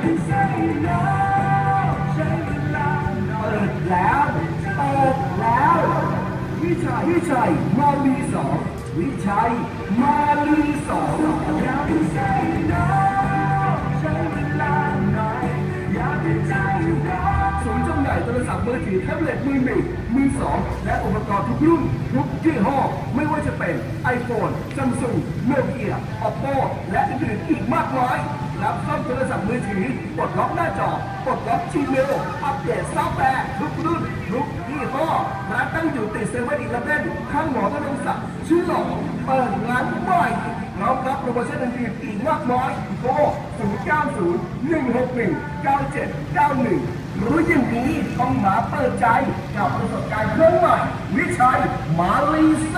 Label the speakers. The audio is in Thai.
Speaker 1: ให้ใส่น้ำใช้เวลาหน่อย
Speaker 2: เปิดแล้วเปิดแล้ววิชัยวิชัยมาลีสองวิชัยมาลีสอง
Speaker 1: อยากให้ใส่น้ำใช้เวลาหน่อยอยากให้ใจร้อน
Speaker 2: ศูนย์จำหน่ายโทรศัพท์มือถือแท็บเล็ตมือหนึ่งมือสองและอุปกรณ์ทุกรุ่นทุกยี่ห้อ ไม่ว่าจะเป็น iPhone Samsung Nokia Oppo และอื่นๆอีกมากมาย ศัพท์มือถือปลดล็อกหน้าจอปลดล็อกชีเมลอัปเดตซอฟต์แวร์ทุกรุ่นทุกยี่ห้อร้านตั้งอยู่ติดเซเว่นอีเลฟเว่นข้างหมอธนงศักดิ์ชื่อหล่อเปิดร้านใหม่พร้อมรับโปรโมชั่นอื่นๆอีกมากมายโทร090 161 9791รู้อย่างนี้ต้องมาเปิดใจกับประสบการณ์เครื่องใหม่วิชัยมาลีซ